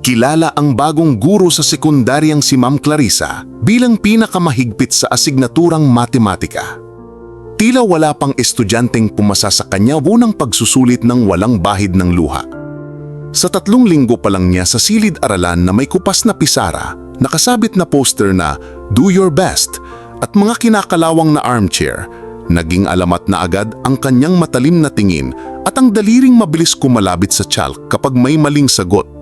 kilala ang bagong guro sa sekundaryang si Ma'am Clarissa bilang pinakamahigpit sa asignaturang matematika. Tila wala pang estudyanteng pumasa sa kanya unang pagsusulit ng walang bahid ng luha. Sa tatlong linggo pa lang niya sa silid-aralan na may kupas na pisara, nakasabit na poster na Do Your Best at mga kinakalawang na armchair, naging alamat na agad ang kanyang matalim na tingin at ang daliring mabilis kumalabit sa chalk kapag may maling sagot.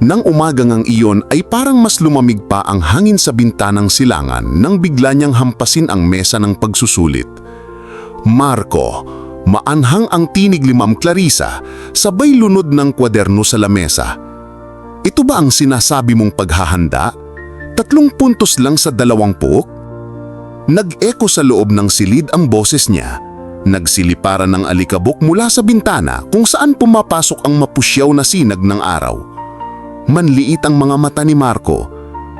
Nang umaga ngang iyon ay parang mas lumamig pa ang hangin sa bintanang silangan nang bigla niyang hampasin ang mesa ng pagsusulit. Marco, maanhang ang tinig ni Ma'am Clarissa, sabay lunod ng kwaderno sa lamesa. Ito ba ang sinasabi mong paghahanda? Tatlong puntos lang sa dalawang puok? Nag-eko sa loob ng silid ang boses niya. Nagsiliparan ng alikabok mula sa bintana kung saan pumapasok ang mapusyaw na sinag ng araw. Manliit ang mga mata ni Marco.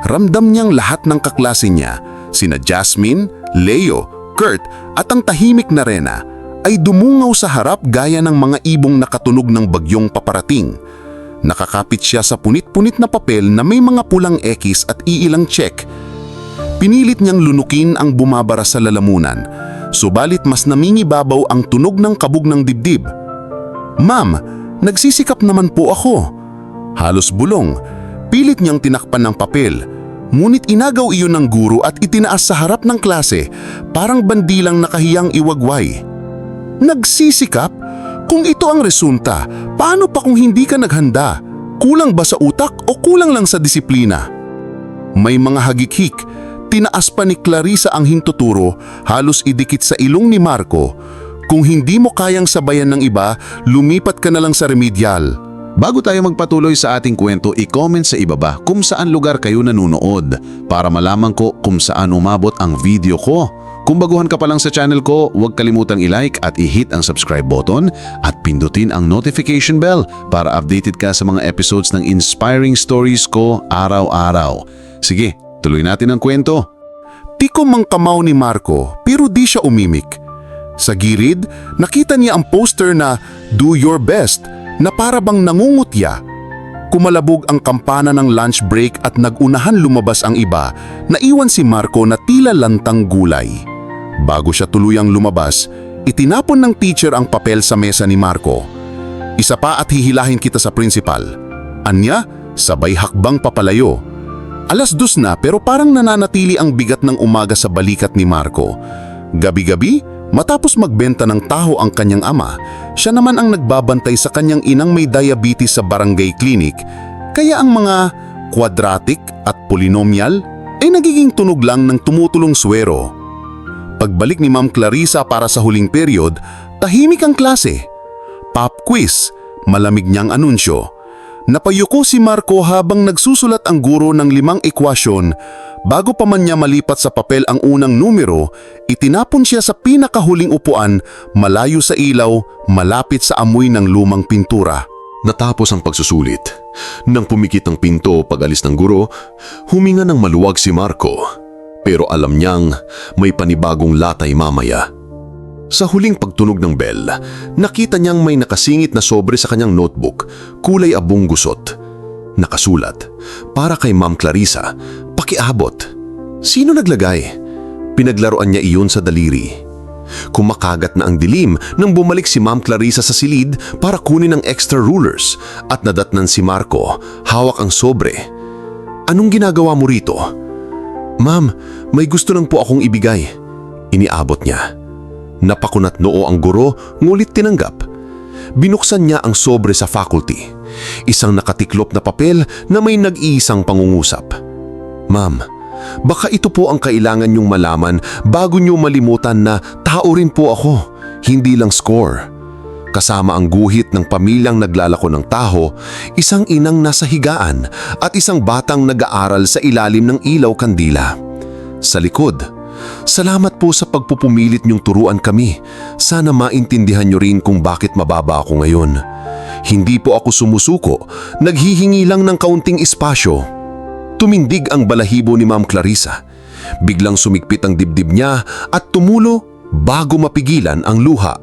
Ramdam niyang lahat ng kaklase niya, sina Jasmine, Leo, Kurt at ang tahimik na Rena ay dumungaw sa harap gaya ng mga ibong nakatunog ng bagyong paparating. Nakakapit siya sa punit-punit na papel na may mga pulang ekis at iilang check. Pinilit niyang lunukin ang bumabara sa lalamunan, subalit mas namingibabaw ang tunog ng kabog ng dibdib. Ma'am, nagsisikap naman po ako. Halos bulong, pilit niyang tinakpan ng papel. Ngunit inagaw iyon ng guro at itinaas sa harap ng klase, parang bandilang nakahiyang iwagway. Nagsisikap? Kung ito ang resulta, paano pa kung hindi ka naghanda? Kulang ba sa utak o kulang lang sa disiplina? May mga hagikik, tinaas pa ni Clarissa ang hintuturo, halos idikit sa ilong ni Marco. Kung hindi mo kayang sabayan ng iba, lumipat ka na lang sa remedial. Bago tayo magpatuloy sa ating kwento, i-comment sa ibaba kung saan lugar kayo nanunood para malaman ko kung saan umabot ang video ko. Kung baguhan ka pa lang sa channel ko, huwag kalimutang i-like at i-hit ang subscribe button at pindutin ang notification bell para updated ka sa mga episodes ng inspiring stories ko araw-araw. Sige, tuloy natin ang kwento. Tikom ang kamaw ni Marco pero di siya umimik. Sa girid, nakita niya ang poster na Do Your Best na para bang nangungutya. Kumalabog ang kampana ng lunch break at nagunahan lumabas ang iba, naiwan si Marco na tila lantang gulay. Bago siya tuluyang lumabas, itinapon ng teacher ang papel sa mesa ni Marco. Isa pa at hihilahin kita sa principal. Anya, sabay hakbang papalayo. Alas dos na pero parang nananatili ang bigat ng umaga sa balikat ni Marco. Gabi-gabi, matapos magbenta ng taho ang kanyang ama, siya naman ang nagbabantay sa kanyang inang may diabetes sa barangay clinic, kaya ang mga quadratic at polynomial ay nagiging tunog lang ng tumutulong swero. Pagbalik ni Ma'am Clarissa para sa huling period, tahimik ang klase. Pop quiz, malamig niyang anunsyo. Napayuko si Marco habang nagsusulat ang guro ng limang ekwasyon. Bago pa man niya malipat sa papel ang unang numero, itinapon siya sa pinakahuling upuan, malayo sa ilaw, malapit sa amoy ng lumang pintura. Natapos ang pagsusulit. Nang pumikit ang pinto pag-alis ng guro, huminga ng maluwag si Marco. Pero alam niyang may panibagong latay mamaya. Sa huling pagtunog ng bell, nakita niyang may nakasingit na sobre sa kanyang notebook, kulay abong gusot. Nakasulat, para kay Ma'am Clarissa, pakiabot. Sino naglagay? Pinaglaruan niya iyon sa daliri. Kumakagat na ang dilim nang bumalik si Ma'am Clarissa sa silid para kunin ang extra rulers at nadatnan si Marco, hawak ang sobre. Anong ginagawa mo rito? Ma'am, may gusto lang po akong ibigay. Iniabot niya. Napakunat noo ang guro ngulit tinanggap. Binuksan niya ang sobre sa faculty. Isang nakatiklop na papel na may nag-iisang pangungusap. Ma'am, baka ito po ang kailangan niyong malaman bago niyo malimutan na tao rin po ako, hindi lang score. Kasama ang guhit ng pamilyang naglalako ng taho, isang inang nasa higaan at isang batang nag-aaral sa ilalim ng ilaw kandila. Sa likod, Salamat po sa pagpupumilit niyong turuan kami. Sana maintindihan niyo rin kung bakit mababa ako ngayon. Hindi po ako sumusuko, naghihingi lang ng kaunting espasyo. Tumindig ang balahibo ni Ma'am Clarissa. Biglang sumigpit ang dibdib niya at tumulo bago mapigilan ang luha.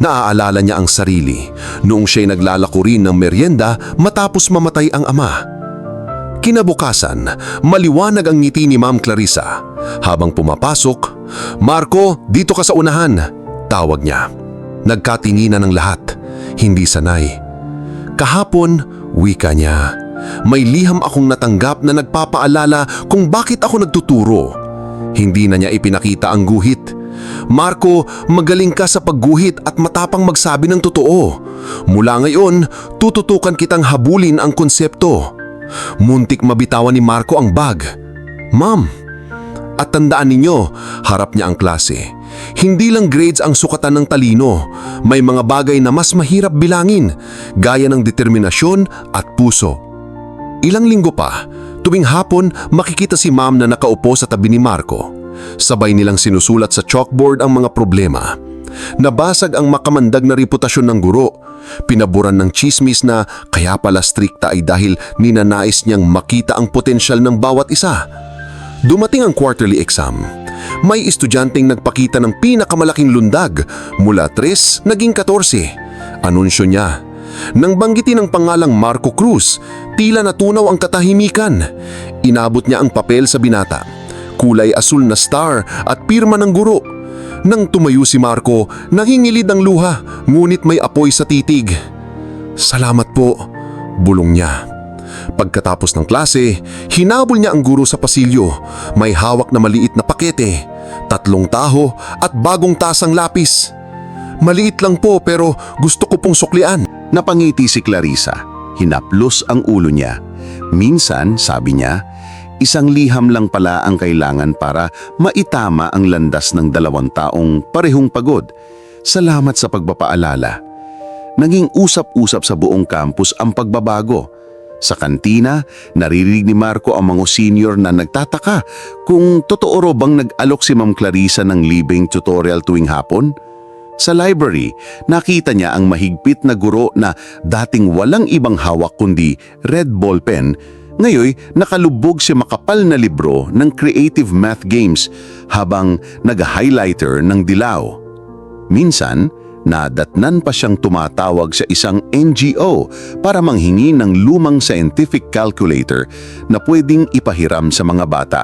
Naaalala niya ang sarili noong siya'y naglalako rin ng merienda matapos mamatay ang ama. Kinabukasan, maliwanag ang ngiti ni Ma'am Clarissa. Habang pumapasok, Marco, dito ka sa unahan, tawag niya. Nagkatinginan ng lahat, hindi sanay. Kahapon, wika niya. May liham akong natanggap na nagpapaalala kung bakit ako nagtuturo. Hindi na niya ipinakita ang guhit. Marco, magaling ka sa pagguhit at matapang magsabi ng totoo. Mula ngayon, tututukan kitang habulin ang konsepto. Muntik mabitawan ni Marco ang bag. Ma'am, at tandaan ninyo, harap niya ang klase. Hindi lang grades ang sukatan ng talino. May mga bagay na mas mahirap bilangin, gaya ng determinasyon at puso. Ilang linggo pa, tuwing hapon makikita si ma'am na nakaupo sa tabi ni Marco. Sabay nilang sinusulat sa chalkboard ang mga problema. Nabasag ang makamandag na reputasyon ng guro. Pinaburan ng chismis na kaya pala strikta ay dahil ninanais niyang makita ang potensyal ng bawat isa. Dumating ang quarterly exam. May estudyanteng nagpakita ng pinakamalaking lundag mula 3 naging 14. Anunsyo niya. Nang banggitin ang pangalang Marco Cruz, tila natunaw ang katahimikan. Inabot niya ang papel sa binata. Kulay asul na star at pirma ng guro. Nang tumayo si Marco, nangingilid ang luha, ngunit may apoy sa titig. Salamat po, bulong niya. Pagkatapos ng klase, hinabol niya ang guro sa pasilyo. May hawak na maliit na pakete, tatlong taho at bagong tasang lapis. Maliit lang po pero gusto ko pong suklian. Napangiti si Clarissa. Hinaplos ang ulo niya. Minsan, sabi niya, isang liham lang pala ang kailangan para maitama ang landas ng dalawang taong parehong pagod. Salamat sa pagpapaalala. Naging usap-usap sa buong campus ang pagbabago. Sa kantina, naririnig ni Marco ang mga senior na nagtataka kung totoo ro bang nag-alok si Ma'am Clarissa ng libing tutorial tuwing hapon. Sa library, nakita niya ang mahigpit na guro na dating walang ibang hawak kundi red ballpen, ngayoy nakalubog si makapal na libro ng creative math games habang nag-highlighter ng dilaw. Minsan, nadatnan pa siyang tumatawag sa isang NGO para manghingi ng lumang scientific calculator na pwedeng ipahiram sa mga bata.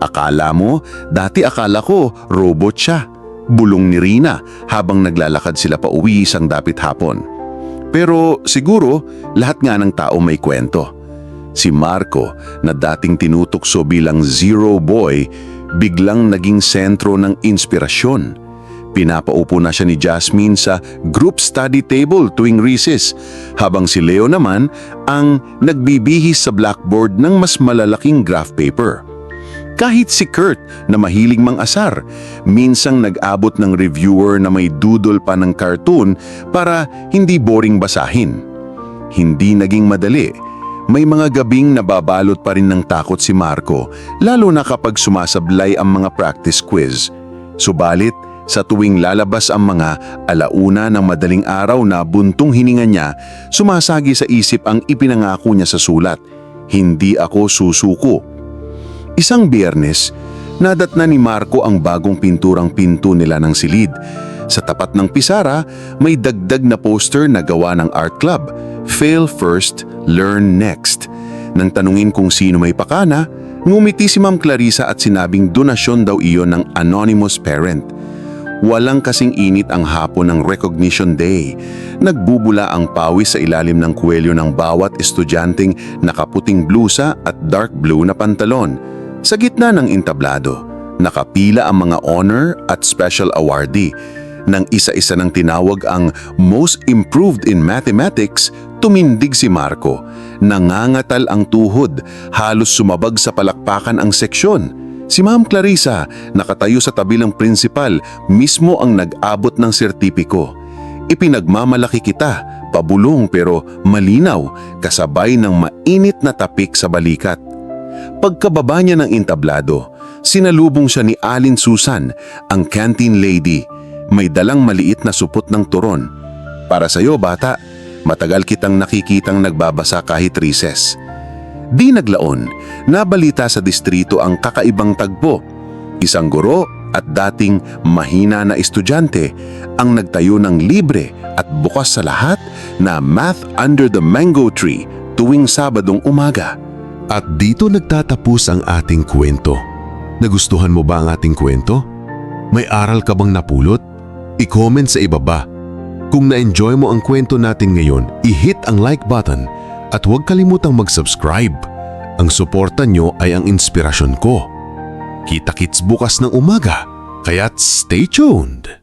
Akala mo, dati akala ko robot siya. Bulong ni Rina habang naglalakad sila pa uwi isang dapit hapon. Pero siguro, lahat nga ng tao may kwento. Si Marco, na dating tinutukso bilang zero boy, biglang naging sentro ng inspirasyon. Pinapaupo na siya ni Jasmine sa group study table tuwing recess, habang si Leo naman ang nagbibihis sa blackboard ng mas malalaking graph paper. Kahit si Kurt na mahilig mang-asar, minsang nag-abot ng reviewer na may doodle pa ng cartoon para hindi boring basahin. Hindi naging madali. May mga gabing nababalot pa rin ng takot si Marco, lalo na kapag sumasablay ang mga practice quiz. Subalit, sa tuwing lalabas ang mga alauna ng madaling araw na buntong hininga niya, sumasagi sa isip ang ipinangako niya sa sulat, Hindi ako susuko. Isang biyernes, nadatna ni Marco ang bagong pinturang pinto nila ng silid. Sa tapat ng pisara, may dagdag na poster na gawa ng art club, Fail First, Learn Next. Nang tanungin kung sino may pakana, ngumiti si Ma'am Clarissa at sinabing donasyon daw iyon ng anonymous parent. Walang kasing init ang hapon ng Recognition Day. Nagbubula ang pawis sa ilalim ng kwelyo ng bawat estudyanteng nakaputing blusa at dark blue na pantalon. Sa gitna ng entablado, nakapila ang mga honor at special awardee. Nang isa-isa ng tinawag ang Most Improved in Mathematics, tumindig si Marco. Nangangatal ang tuhod, halos sumabag sa palakpakan ang seksyon. Si Ma'am Clarissa, nakatayo sa tabi ng principal, mismo ang nag-abot ng sertipiko. Ipinagmamalaki kita, pabulong pero malinaw, kasabay ng mainit na tapik sa balikat. Pagkababa niya ng entablado, sinalubong siya ni Alin Susan, ang canteen lady. May dalang maliit na supot ng turon. Para sa'yo, bata, matagal kitang nakikitang nagbabasa kahit recess. Di naglaon, nabalita sa distrito ang kakaibang tagpo. Isang guro at dating mahina na estudyante ang nagtayo ng libre at bukas sa lahat na Math Under the Mango Tree tuwing Sabadong umaga. At dito nagtatapos ang ating kwento. Nagustuhan mo ba ang ating kwento? May aral ka bang napulot? I-comment sa ibaba. Kung na-enjoy mo ang kwento natin ngayon, i-hit ang like button at huwag kalimutang mag-subscribe. Ang suporta nyo ay ang inspirasyon ko. Kita-kits bukas ng umaga, kaya't stay tuned!